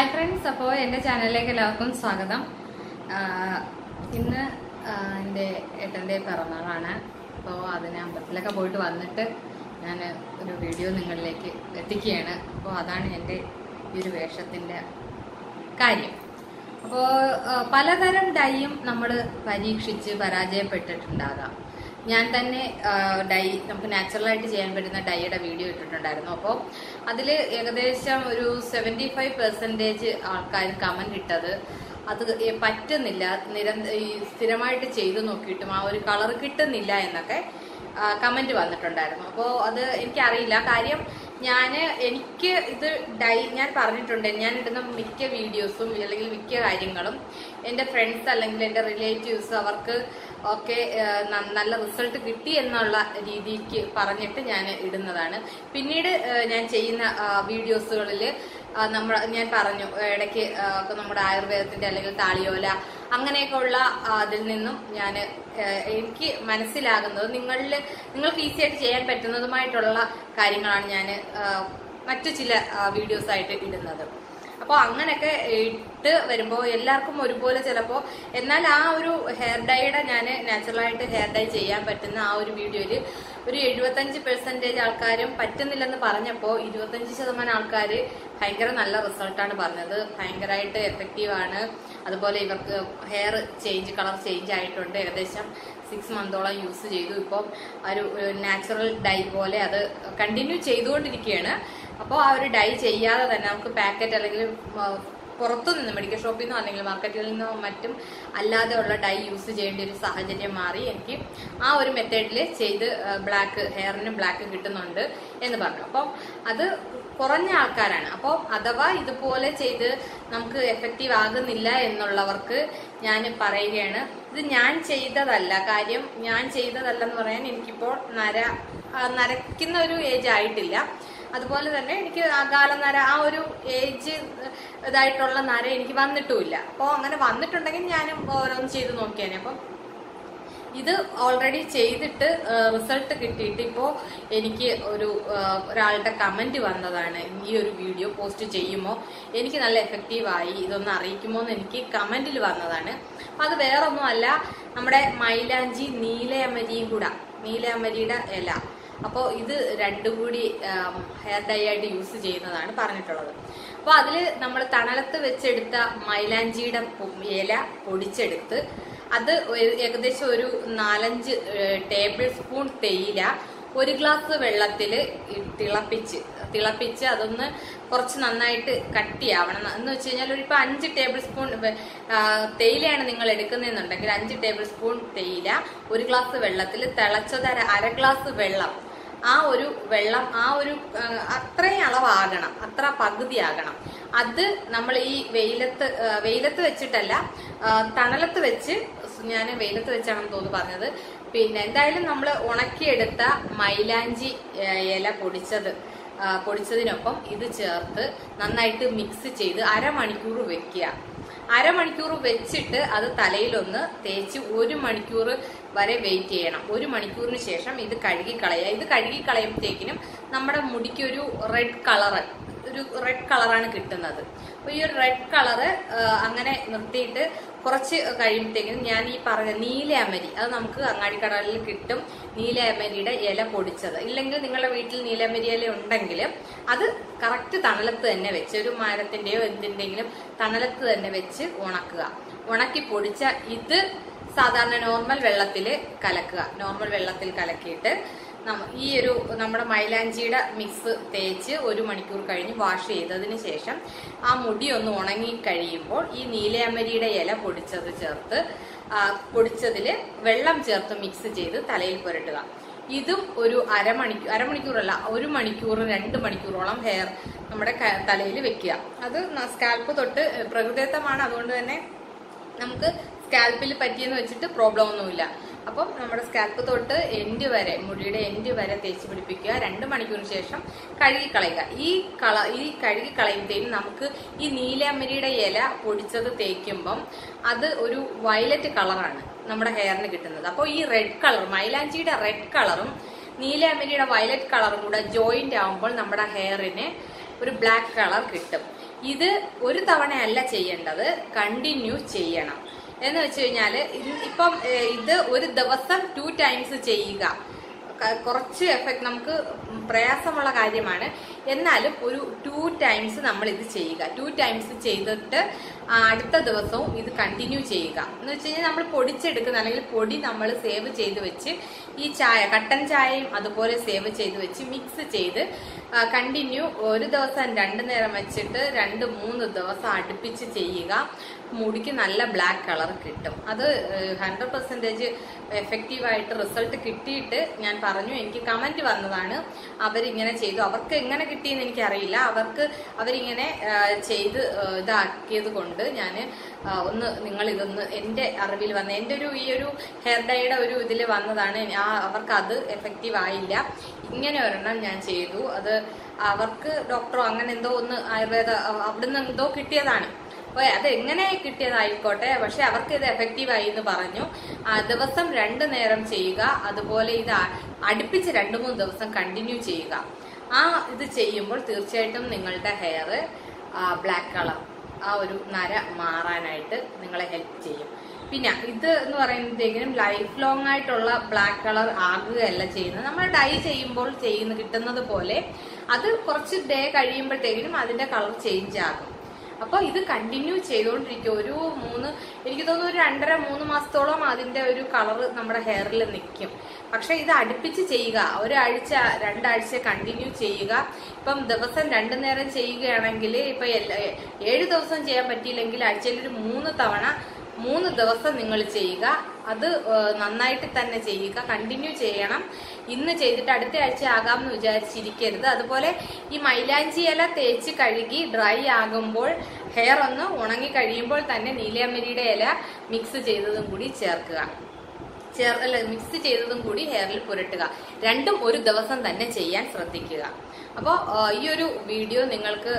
Hi friends അപ്പോൾ എന്റെ ചാനലിലേക്ക് എല്ലാവർക്കും സ്വാഗതം. ഇന്ന് എന്റെ ഏട്ടന്റെ പിറന്നാളാണ്. അപ്പോൾ അതിന് അമ്പലത്തിലൊക്കെ പോയിട്ട് വന്നിട്ട് ഞാൻ ഒരു വീഡിയോ നിങ്ങളിലേക്ക് എത്തിക്കുകയാണ്. അപ്പോൾ അതാണ് എന്റെ ഈ ഒരു വേഷത്തിന്റെ കാര്യം. അപ്പോൾ പലതരം ഡൈയും നമ്മൾ പരീക്ഷിച്ച് പരാജയപ്പെട്ടിട്ടുണ്ടാകാം. ഞാൻ തന്നെ ഡൈ നമുക്ക് നാച്ചുറലായിട്ട് ചെയ്യാൻ പറ്റുന്ന ഡൈയുടെ വീഡിയോ ഇട്ടിട്ടുണ്ടായിരുന്നു. അപ്പോൾ അതിൽ ഏകദേശം ഒരു സെവന്റി ഫൈവ് പെർസെന്റേജ് ആൾക്കാർ കമന്റ് ഇട്ടത്. അത് പറ്റുന്നില്ല. നിരന്തര ഈ സ്ഥിരമായിട്ട് ചെയ്തു നോക്കിയിട്ടും ആ ഒരു കളർ കിട്ടുന്നില്ല എന്നൊക്കെ കമന്റ് വന്നിട്ടുണ്ടായിരുന്നു. അപ്പോൾ അത് എനിക്കറിയില്ല. കാര്യം ഞാൻ എനിക്ക് ഇത് ഡൈ ഞാൻ പറഞ്ഞിട്ടുണ്ട്. ഞാൻ ഇടുന്ന മിക്ക വീഡിയോസും അല്ലെങ്കിൽ മിക്ക കാര്യങ്ങളും എന്റെ ഫ്രണ്ട്സ് അല്ലെങ്കിൽ എന്റെ റിലേറ്റീവ്സ് അവർക്ക് ഒക്കെ നല്ല റിസൾട്ട് കിട്ടി എന്നുള്ള രീതിക്ക് പറഞ്ഞിട്ട് ഞാൻ ഇടുന്നതാണ്. പിന്നീട് ഞാൻ ചെയ്യുന്ന വീഡിയോസുകളിൽ നമ്മൾ ഞാൻ പറഞ്ഞു ഇടയ്ക്ക് നമ്മുടെ ആയുർവേദത്തിന്റെ അല്ലെങ്കിൽ താളിയോല അങ്ങനെയൊക്കെ ഉള്ള അതിൽ നിന്നും ഞാൻ എനിക്ക് മനസ്സിലാകുന്നത് നിങ്ങളിൽ നിങ്ങൾക്ക് ഈസി ആയിട്ട് ചെയ്യാൻ പറ്റുന്നതുമായിട്ടുള്ള കാര്യങ്ങളാണ് ഞാൻ മറ്റു ചില വീഡിയോസ് ആയിട്ട് ഇടുന്നത്. അപ്പോൾ അങ്ങനെയൊക്കെ ഇട്ട് വരുമ്പോൾ എല്ലാവർക്കും ഒരുപോലെ ചിലപ്പോൾ എന്നാൽ ആ ഒരു ഹെയർ ഡൈയുടെ ഞാൻ നാച്ചുറലായിട്ട് ഹെയർ ഡൈ ചെയ്യാൻ പറ്റുന്ന ആ ഒരു വീഡിയോയിൽ ഒരു എഴുപത്തഞ്ച് പെർസെന്റേജ് ആൾക്കാരും പറ്റുന്നില്ലെന്ന് പറഞ്ഞപ്പോൾ ഇരുപത്തഞ്ച് ശതമാനം ആൾക്കാർ ഭയങ്കര നല്ല റിസൾട്ടാണ് പറഞ്ഞത്. ഭയങ്കരമായിട്ട് എഫക്റ്റീവാണ് അതുപോലെ ഇവർക്ക് ഹെയർ ചേഞ്ച് കളർ ചേഞ്ച് ആയിട്ടുണ്ട്. ഏകദേശം സിക്സ് മന്തോളം യൂസ് ചെയ്തു. ഇപ്പം ഒരു നാച്ചുറൽ ഡൈ പോലെ അത് കണ്ടിന്യൂ ചെയ്തുകൊണ്ടിരിക്കുകയാണ്. അപ്പോൾ ആ ഒരു ഡൈ ചെയ്യാതെ തന്നെ നമുക്ക് പാക്കറ്റ് അല്ലെങ്കിൽ പുറത്തുനിന്ന് പുറത്തു നിന്ന് മെഡിക്കൽ ഷോപ്പിൽ നിന്നോ അല്ലെങ്കിൽ മാർക്കറ്റിൽ നിന്നോ മറ്റും അല്ലാതെ ഉള്ള ഡൈ യൂസ് ചെയ്യേണ്ട ഒരു സാഹചര്യം മാറി. എനിക്ക് ആ ഒരു മെത്തേഡിൽ ചെയ്ത് ബ്ലാക്ക് ഹെയറിന് ബ്ലാക്ക് കിട്ടുന്നുണ്ട് എന്ന് പറഞ്ഞു. അപ്പം അത് കുറഞ്ഞ ആൾക്കാരാണ്. അപ്പോൾ അഥവാ ഇതുപോലെ ചെയ്ത് നമുക്ക് എഫക്റ്റീവ് ആകുന്നില്ല എന്നുള്ളവർക്ക് ഞാൻ പറയുകയാണ് ഇത് ഞാൻ ചെയ്തതല്ല. കാര്യം ഞാൻ ചെയ്തതല്ലെന്ന് പറയാൻ എനിക്കിപ്പോൾ നര നരയ്ക്കുന്ന ഒരു ഏജ് ആയിട്ടില്ല. അതുപോലെ തന്നെ എനിക്ക് അകാല നര ആ ഒരു ഏജ് ഇതായിട്ടുള്ള നര എനിക്ക് വന്നിട്ടുമില്ല. അപ്പോൾ അങ്ങനെ വന്നിട്ടുണ്ടെങ്കിൽ ഞാനും ഓരോന്ന് ചെയ്ത് നോക്കിയേനെ. അപ്പം ഇത് ഓൾറെഡി ചെയ്തിട്ട് റിസൾട്ട് കിട്ടിയിട്ട് ഇപ്പോൾ എനിക്ക് ഒരു ഒരാളുടെ കമന്റ് വന്നതാണ്. ഈ ഒരു വീഡിയോ പോസ്റ്റ് ചെയ്യുമോ? എനിക്ക് നല്ല എഫക്റ്റീവായി ഇതൊന്ന് അറിയിക്കുമോ? എന്ന് എനിക്ക് കമന്റിൽ വന്നതാണ്. അപ്പം അത് വേറൊന്നുമല്ല. നമ്മുടെ മൈലാഞ്ചി നീലയമരിയും കൂടെ നീലയമരിയുടെ ഇല. അപ്പോൾ ഇത് രണ്ടും കൂടി ഹെയർ ഡൈ ആയിട്ട് യൂസ് ചെയ്യുന്നതാണ് പറഞ്ഞിട്ടുള്ളത്. അപ്പോൾ അതിൽ നമ്മൾ തണലത്ത് വെച്ചെടുത്ത മൈലാഞ്ചിയുടെ ഇല പൊടിച്ചെടുത്ത് അത് ഏകദേശം ഒരു നാലഞ്ച് ടേബിൾ സ്പൂൺ തേയില ഒരു ഗ്ലാസ് വെള്ളത്തിൽ തിളപ്പിച്ച് തിളപ്പിച്ച് അതൊന്ന് കുറച്ച് നന്നായിട്ട് കട്ടിയാവണം. എന്ന് വെച്ച് കഴിഞ്ഞാൽ ഒരു ഇപ്പോൾ അഞ്ച് ടേബിൾ സ്പൂൺ തേയിലയാണ് നിങ്ങൾ എടുക്കുന്നതെന്നുണ്ടെങ്കിൽ അഞ്ച് ടേബിൾ സ്പൂൺ തേയില ഒരു ഗ്ലാസ് വെള്ളത്തിൽ തിളച്ചത് അര ഗ്ലാസ് വെള്ളം ആ ഒരു വെള്ളം ആ ഒരു അത്രയും അളവാകണം അത്ര പകുതിയാകണം. അത് നമ്മൾ ഈ വെയിലത്ത് വെയിലത്ത് വെച്ചിട്ടല്ല തണലത്ത് വെച്ച് ഞാൻ വെയിലത്ത് വെച്ചാണെന്ന് തോന്നുന്നു പറഞ്ഞത്. പിന്നെ എന്തായാലും നമ്മൾ ഉണക്കിയെടുത്ത മൈലാഞ്ചി ഇല പൊടിച്ചത് പൊടിച്ചതിനൊപ്പം ഇത് ചേർത്ത് നന്നായിട്ട് മിക്സ് ചെയ്ത് അരമണിക്കൂർ വെക്കുക. അരമണിക്കൂർ വെച്ചിട്ട് അത് തലയിലൊന്ന് തേച്ച് ഒരു മണിക്കൂർ വരെ വെയിറ്റ് ചെയ്യണം. ഒരു മണിക്കൂറിന് ശേഷം ഇത് കഴുകി കളയുക ഇത് കഴുകി കളയുമ്പോഴത്തേക്കിനും നമ്മുടെ മുടിക്ക് ഒരു റെഡ് കളറ് ഒരു റെഡ് കളറാണ് കിട്ടുന്നത്. അപ്പോൾ ഈ ഒരു റെഡ് കളറ് അങ്ങനെ നിർത്തിയിട്ട് കുറച്ച് കഴിയുമ്പോഴത്തേക്കും ഞാൻ ഈ പറഞ്ഞ നീല അമരി അത് നമുക്ക് അങ്ങാടിക്കടലിൽ കിട്ടും. നീല അമരിയുടെ ഇല പൊടിച്ചത്. ഇല്ലെങ്കിൽ നിങ്ങളുടെ വീട്ടിൽ നീലമരി ഇല ഉണ്ടെങ്കിൽ അത് കറക്റ്റ് തണലത്ത് തന്നെ വെച്ച് ഒരു മരത്തിന്റെയോ എന്തിന്റെങ്കിലും തണലത്ത് തന്നെ വെച്ച് ഉണക്കുക. ഉണക്കി പൊടിച്ച ഇത് സാധാരണ നോർമൽ വെള്ളത്തിൽ കലക്കുക. നോർമൽ വെള്ളത്തിൽ കലക്കിയിട്ട് ഈ ഒരു നമ്മുടെ മൈലാഞ്ചിയുടെ മിക്സ് തേച്ച് ഒരു മണിക്കൂർ കഴിഞ്ഞ് വാഷ് ചെയ്തതിന് ശേഷം ആ മുടി ഒന്ന് ഉണങ്ങി കഴിയുമ്പോൾ ഈ നീലയമരിയുടെ ഇല പൊടിച്ചത് ചേർത്ത് പൊടിച്ചതിൽ വെള്ളം ചേർത്ത് മിക്സ് ചെയ്ത് തലയിൽ പുരട്ടുക. ഇതും ഒരു അരമണിക്കൂർ അരമണിക്കൂറല്ല ഒരു മണിക്കൂർ രണ്ട് മണിക്കൂറോളം ഹെയർ നമ്മുടെ തലയിൽ വെക്കുക. അത് സ്കാൽപ്പ് തൊട്ട് പ്രകൃതിദത്തമാണ്. അതുകൊണ്ട് തന്നെ നമുക്ക് സ്കാൽപ്പിൽ പറ്റിയെന്ന് വെച്ചിട്ട് പ്രോബ്ലം ഒന്നുമില്ല. അപ്പം നമ്മുടെ സ്കാൽപ്പ് തൊട്ട് എൻഡ് വരെ മുടിയുടെ എൻഡ് വരെ തേച്ച് പിടിപ്പിക്കുക. രണ്ട് മണിക്കൂറിന് ശേഷം കഴുകിക്കളയുക ഈ കള ഈ കഴുകി കളയുമ്പോഴത്തേനും നമുക്ക് ഈ നീലമരിയുടെ ഇല പൊടിച്ചത് തേക്കുമ്പം അത് ഒരു വയലറ്റ് കളറാണ് നമ്മുടെ ഹെയറിന് കിട്ടുന്നത്. അപ്പോൾ ഈ റെഡ് കളർ മൈലാഞ്ചിയുടെ റെഡ് കളറും നീലമരിയുടെ വയലറ്റ് കളറും കൂടെ ജോയിന്റ് ആവുമ്പോൾ നമ്മുടെ ഹെയറിന് ഒരു ബ്ലാക്ക് കളർ കിട്ടും. ഇത് ഒരു തവണയല്ല ചെയ്യേണ്ടത്. കണ്ടിന്യൂ ചെയ്യണം. എന്ന് വെച്ച് കഴിഞ്ഞാൽ ഇപ്പം ഇത് ഒരു ദിവസം ടു ടൈംസ് ചെയ്യുക. കുറച്ച് എഫക്ട് നമുക്ക് പ്രയാസമുള്ള കാര്യമാണ്. എന്നാലും ഒരു ടു ടൈംസ് നമ്മൾ ഇത് ചെയ്യുക. ടു ടൈംസ് ചെയ്തിട്ട് അടുത്ത ദിവസവും ഇത് കണ്ടിന്യൂ ചെയ്യുക. എന്ന് വെച്ച് കഴിഞ്ഞാൽ നമ്മൾ പൊടിച്ചെടുക്കുന്ന അല്ലെങ്കിൽ പൊടി നമ്മൾ സേവ് ചെയ്ത് വെച്ച് ഈ ചായ കട്ടൻ ചായയും അതുപോലെ സേവ് ചെയ്ത് വെച്ച് മിക്സ് ചെയ്ത് കണ്ടിന്യൂ ഒരു ദിവസം രണ്ട് നേരം വെച്ചിട്ട് രണ്ട് മൂന്ന് ദിവസം അടുപ്പിച്ച് ചെയ്യുക. മുടിക്ക് നല്ല ബ്ലാക്ക് കളർ കിട്ടും. അത് ഹൺഡ്രഡ് പെർസെന്റേജ് എഫക്റ്റീവായിട്ട് റിസൾട്ട് കിട്ടിയിട്ട് ഞാൻ പറഞ്ഞു എനിക്ക് കമന്റ് വന്നതാണ്. അവരിങ്ങനെ ചെയ്തു. അവർക്ക് എങ്ങനെ കിട്ടിയെന്ന് എനിക്കറിയില്ല. അവർക്ക് അവരിങ്ങനെ ചെയ്ത് ഇതാക്കിയത് കൊണ്ട് ഞാൻ ഒന്ന് നിങ്ങളിതൊന്ന് എന്റെ അറിവിൽ വന്ന എന്റെ ഒരു ഈ ഒരു ഹെയർ ഡൈയുടെ ഒരു ഇതിൽ വന്നതാണ്. ആ അവർക്ക് അത് എഫക്റ്റീവ് ആയില്ല. ഇങ്ങനെ ഒരെണ്ണം ഞാൻ ചെയ്തു. അത് അവർക്ക് ഡോക്ടറോ അങ്ങനെ എന്തോ ഒന്ന് ആയുർവേദ അവിടുന്ന് എന്തോ കിട്ടിയതാണ്. അപ്പോൾ അത് എങ്ങനെ കിട്ടിയതായിക്കോട്ടെ പക്ഷെ അവർക്ക് ഇത് എഫക്റ്റീവ് ആയി എന്ന് പറഞ്ഞു. ദിവസം രണ്ട് നേരം ചെയ്യുക അതുപോലെ ഇത് അടുപ്പിച്ച് രണ്ട് മൂന്ന് ദിവസം കണ്ടിന്യൂ ചെയ്യുക. ആ ഇത് ചെയ്യുമ്പോൾ തീർച്ചയായിട്ടും നിങ്ങളുടെ ഹെയർ ബ്ലാക്ക് കളർ ആ ഒരു നര മാറാനായിട്ട് നിങ്ങളെ ഹെൽപ്പ് ചെയ്യും. പിന്നെ ഇത് എന്ന് പറയുമ്പോഴത്തേക്കിനും ലൈഫ് ലോങ് ആയിട്ടുള്ള ബ്ലാക്ക് കളർ ആകുകയല്ല ചെയ്യുന്നത്. നമ്മൾ ഡൈ ചെയ്യുമ്പോൾ ചെയ്യുന്ന കിട്ടുന്നത് പോലെ അത് കുറച്ച് ഡേ കഴിയുമ്പോഴത്തേക്കിനും അതിന്റെ കളർ ചേഞ്ച് ആകും. അപ്പൊ ഇത് കണ്ടിന്യൂ ചെയ്തുകൊണ്ടിരിക്കും ഒരു മൂന്ന് എനിക്ക് തോന്നുന്നു ഒരു രണ്ടര മൂന്ന് മാസത്തോളം അതിന്റെ ഒരു കളർ നമ്മുടെ ഹെയറിൽ നിൽക്കും പക്ഷെ ഇത് അടുപ്പിച്ച് ചെയ്യുക. ഒരാഴ്ച രണ്ടാഴ്ച കണ്ടിന്യൂ ചെയ്യുക. ഇപ്പം ദിവസം രണ്ടു നേരം ചെയ്യുകയാണെങ്കിൽ ഇപ്പൊ ഏഴ് ദിവസം ചെയ്യാൻ പറ്റിയില്ലെങ്കിൽ ആഴ്ചയിൽ ഒരു മൂന്ന് തവണ മൂന്ന് ദിവസം നിങ്ങൾ ചെയ്യുക. അത് നന്നായിട്ട് തന്നെ ചെയ്യുക. കണ്ടിന്യൂ ചെയ്യണം. ഇന്ന് ചെയ്തിട്ട് അടുത്ത ആഴ്ച ആകാമെന്ന് വിചാരിച്ചിരിക്കരുത്. അതുപോലെ ഈ മൈലാഞ്ചി ഇല തേച്ച് കഴുകി ഡ്രൈ ആകുമ്പോൾ ഹെയർ ഒന്ന് ഉണങ്ങി കഴിയുമ്പോൾ തന്നെ നീലയമരിയുടെ ഇല മിക്സ് ചെയ്തതും കൂടി ചേർക്കുക. ചേർ അല്ല മിക്സ് ചെയ്തതും കൂടി ഹെയറിൽ പുരട്ടുക. രണ്ടും ഒരു ദിവസം തന്നെ ചെയ്യാൻ ശ്രദ്ധിക്കുക. അപ്പോൾ ഈ ഒരു വീഡിയോ നിങ്ങൾക്ക്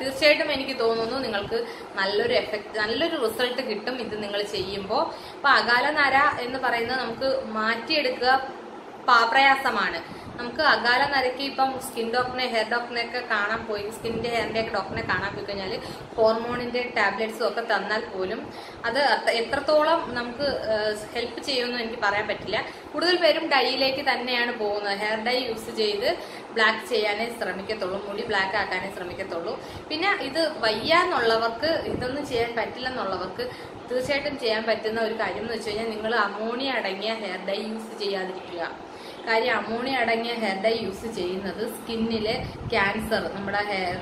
തീർച്ചയായിട്ടും എനിക്ക് തോന്നുന്നു നിങ്ങൾക്ക് നല്ലൊരു എഫക്റ്റ് നല്ലൊരു റിസൾട്ട് കിട്ടും ഇത് നിങ്ങൾ ചെയ്യുമ്പോൾ അപ്പോൾ അകാലനര എന്ന് പറയുന്നത് നമുക്ക് മാറ്റിയെടുക്കുക പ്രയാസമാണ്. നമുക്ക് അകാല നിരക്ക് ഇപ്പം സ്കിൻ ഡോക്ടറിനെ ഹെയർ ഡോക്ടറിനെ ഒക്കെ കാണാൻ പോയി. സ്കിന്നിന്റെ ഹെയറിന്റെ ഒക്കെ ഡോക്ടറിനെ കാണാൻ പോയി കഴിഞ്ഞാൽ ഹോർമോണിന്റെ ടാബ്ലറ്റ്സും ഒക്കെ തന്നാൽ പോലും അത് എത്രത്തോളം നമുക്ക് ഹെൽപ്പ് ചെയ്യുമെന്ന് എനിക്ക് പറയാൻ പറ്റില്ല. കൂടുതൽ പേരും ഡൈയിലേക്ക് തന്നെയാണ് പോകുന്നത്. ഹെയർ ഡൈ യൂസ് ചെയ്ത് ബ്ലാക്ക് ചെയ്യാനേ ശ്രമിക്കത്തുള്ളൂ. മുടി ബ്ലാക്ക് ആക്കാനേ ശ്രമിക്കത്തുള്ളൂ. പിന്നെ ഇത് വയ്യാന്നുള്ളവർക്ക് ഇതൊന്നും ചെയ്യാൻ പറ്റില്ലെന്നുള്ളവർക്ക് തീർച്ചയായിട്ടും ചെയ്യാൻ പറ്റുന്ന ഒരു കാര്യം എന്ന് വെച്ച് കഴിഞ്ഞാൽ നിങ്ങൾ അമോണിയ അടങ്ങിയ ഹെയർ ഡൈ യൂസ് ചെയ്യാതിരിക്കുക. കാര്യം അമോണിയ അടങ്ങിയ ഹെയർ ഡൈ യൂസ് ചെയ്യുന്നത് സ്കിന്നിലെ ക്യാൻസർ നമ്മുടെ ഹെയർ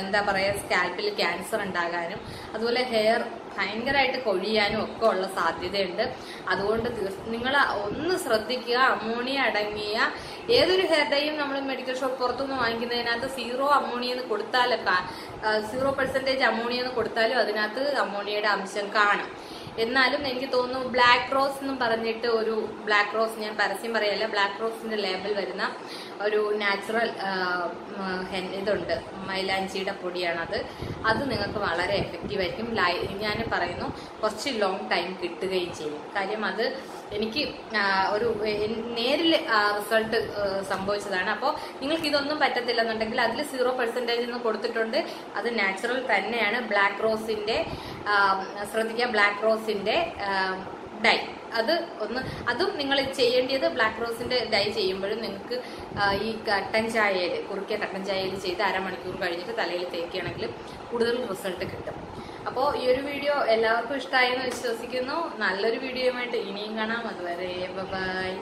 എന്താ പറയുക സ്കാൽപ്പിൽ ക്യാൻസർ ഉണ്ടാകാനും അതുപോലെ ഹെയർ ഭയങ്കരമായിട്ട് കൊഴിയാനും ഒക്കെ ഉള്ള സാധ്യതയുണ്ട്. അതുകൊണ്ട് നിങ്ങൾ ഒന്ന് ശ്രദ്ധിക്കുക അമോണിയ അടങ്ങിയ ഏതൊരു ഹെയർ ഡൈയും നമ്മൾ മെഡിക്കൽ ഷോപ്പ് പുറത്തുനിന്ന് വാങ്ങിക്കുന്നതിനകത്ത് സീറോ അമോണിയ എന്ന് കൊടുത്താൽ സീറോ പെർസെന്റേജ് അമോണിയ എന്ന് കൊടുത്താലും അതിനകത്ത് അമോണിയയുടെ അംശം കാണും. എന്നാലും എനിക്ക് തോന്നുന്നു ബ്ലാക്ക് റോസ് എന്ന് പറഞ്ഞിട്ട് ഒരു ബ്ലാക്ക് റോസ് ഞാൻ പരസ്യം പറയല്ല ബ്ലാക്ക് റോസിന്റെ ലേബൽ വരുന്ന ഒരു നാച്ചുറൽ ഇതുണ്ട്. മൈലാഞ്ചിയുടെ പൊടിയാണത്. അത് നിങ്ങൾക്ക് വളരെ എഫക്റ്റീവ് ആയിരിക്കും. ലൈ ഞാൻ പറയുന്നു കുറച്ച് ലോങ് ടൈം കിട്ടുകയും ചെയ്യും. കാര്യം അത് എനിക്ക് ഒരു നേരിൽ റിസൾട്ട് സംഭവിച്ചതാണ്. അപ്പോൾ നിങ്ങൾക്ക് ഇതൊന്നും പറ്റത്തില്ലെന്നുണ്ടെങ്കിൽ അതിൽ സീറോ പെർസെന്റേജ് എന്ന് കൊടുത്തിട്ടുണ്ട്. അത് നാച്ചുറൽ തന്നെയാണ്. ബ്ലാക്ക് റോസിന്റെ ശ്രദ്ധിക്കുക ബ്ലാക്ക് റോസിന്റെ ഡൈ. അത് ഒന്ന് അതും നിങ്ങൾ ചെയ്യേണ്ടത് ബ്ലാക്ക് റോസിന്റെ ഡൈ ചെയ്യുമ്പോഴും നിങ്ങൾക്ക് ഈ കട്ടൻ ചായയിൽ കുറുക്കിയ കട്ടൻ ചായയിൽ ചെയ്ത് അരമണിക്കൂർ കഴിഞ്ഞിട്ട് തലയിൽ തേക്കുകയാണെങ്കിൽ കൂടുതൽ റിസൾട്ട് കിട്ടും. അപ്പോൾ ഈ ഒരു വീഡിയോ എല്ലാവർക്കും ഇഷ്ടമായെന്ന് വിശ്വസിക്കുന്നു. നല്ലൊരു വീഡിയോയുമായിട്ട് ഇനിയും കാണാം. അതുവരെ ബൈ